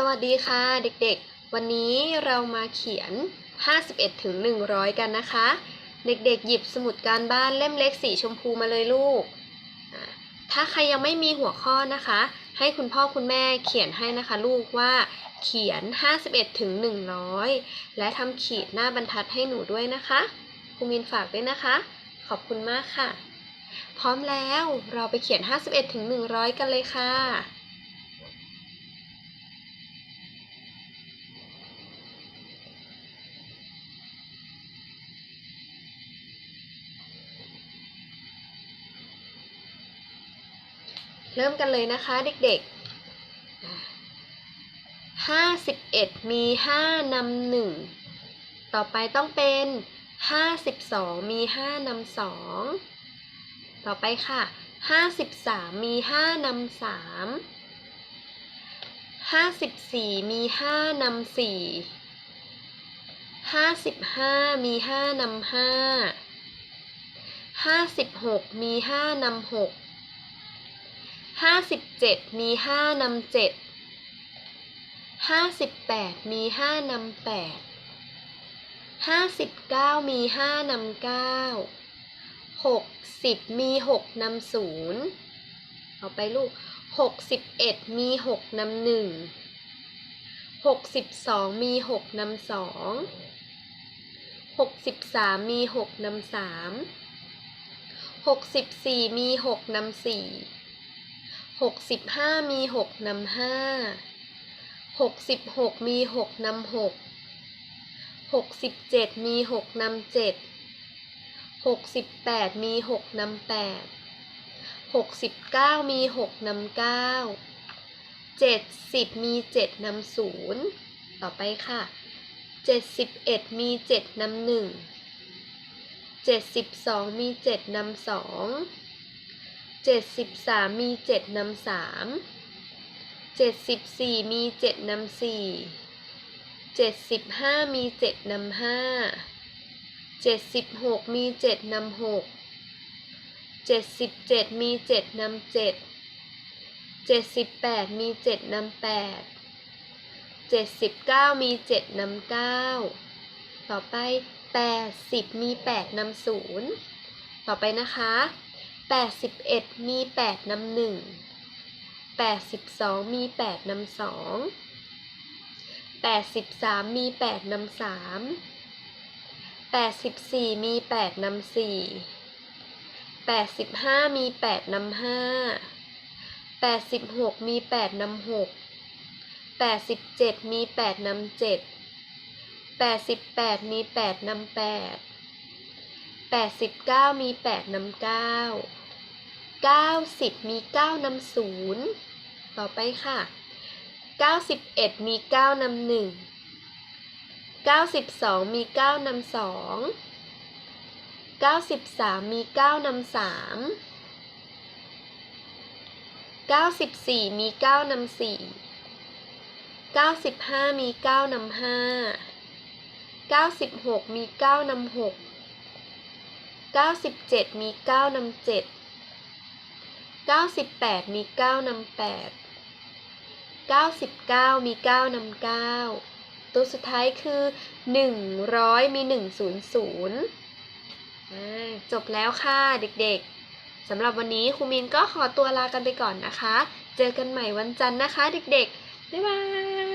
สวัสดีค่ะเด็กๆ วันนี้เรามาเขียน 51ถึง100 กันนะคะ เด็กๆ หยิบสมุดการบ้านเล่มเล็กสีชมพูมาเลยลูก ถ้าใครยังไม่มีหัวข้อนะคะ ให้คุณพ่อคุณแม่เขียนให้นะคะลูกว่าเขียน 51ถึง100 และทำขีดหน้าบรรทัดให้หนูด้วยนะคะครูมินฝากด้วยนะคะ ขอบคุณมากค่ะ พร้อมแล้วเราไปเขียน 51ถึง100 กันเลยค่ะ เริ่มกันเลยนะคะเด็กๆห้าสิบเอ็ดมีห้านำหนึ่งต่อไปต้องเป็นห้าสิบสองมีห้านำสองต่อไปค่ะห้าสิบสามมีห้านำสามห้าสิบสี่มีห้านำสี่ห้าสิบห้ามีห้านำห้าห้าสิบหกมีห้านำหก ห้าสิบเจ็ดมีห้านำเจ็ดห้าสิบแปดมีห้านำแปดห้าสิบเก้ามีห้านำเก้าหกสิบมีหกนำศูนย์เอาไปลูกหกสิบเอ็ดมีหกนำหนึ่งหกสิบสองมีหกนำสองหกสิบสามมีหกนำสามหกสิบสี่มีหกนำสี่ หกสิบห้ามีหกนำห้าหกสิบหกมีหกนำหกหกสิบเจ็ดมีหกนำเจ็ดหกสิบแปดมีหกนำแปดหกสิบเก้ามีหกนำเก้าเจ็ดสิบมีเจ็ดนำศูนย์ต่อไปค่ะเจ็ดสิบเอ็ดมีเจ็ดนำหนึ่งเจ็ดสิบสองมีเจ็ดนำสอง เจ็ดสิบสามมีเจ็ดนำสามเจ็ดสิบสี่มีเจ็ดนำสี่เจ็ดสิบห้ามีเจ็ดนำห้าเจ็ดสิบหกมีเจ็ดนำหกเจ็ดสิบเจ็ดมีเจ็ดนำเจ็ดเจ็ดสิบแปดมีเจ็ดนำแปดเจ็ดสิบเก้ามีเจ็ดนำเก้าต่อไปแปดสิบมีแปดนำศูนย์ต่อไปนะคะ แปดสิบเอ็ดมีแปดนำหนึ่งแปดสิบสองมีแปดนำสองแปดสิบสามมีแปดนำสามแปดสิบสี่มีแปดนำสี่แปดสิบห้ามีแปดนำห้าแปดสิบหกมีแปดนำหกแปดสิบเจ็ดมีแปดนำเจ็ดแปดสิบแปดมีแปดนำแปดแปดสิบเก้ามีแปดนำเก้า เก้าสิบมีเก้านำศูนย์ต่อไปค่ะเก้าสิบเอ็ดมีเก้านำหนึ่งเก้าสิบสองมีเก้านำสองเก้าสิบสามมีเก้านำสามเก้าสิบสี่มีเก้านำสี่เก้าสิบห้ามีเก้านำห้าเก้าสิบหกมีเก้านำหกเก้าสิบเจ็ดมีเก้านำเจ็ดเก้าสิบแปดมีเก้านำแปดเก้าสิบเก้ามีเก้านำเก้าตัวสุดท้ายคือหนึ่งร้อยมีหนึ่งศูนย์ศูนย์จบแล้วค่ะเด็กๆ สำหรับวันนี้ครูมินก็ขอตัวลากันไปก่อนนะคะ เจอกันใหม่วันจันทร์นะคะเด็กๆ บ๊ายบาย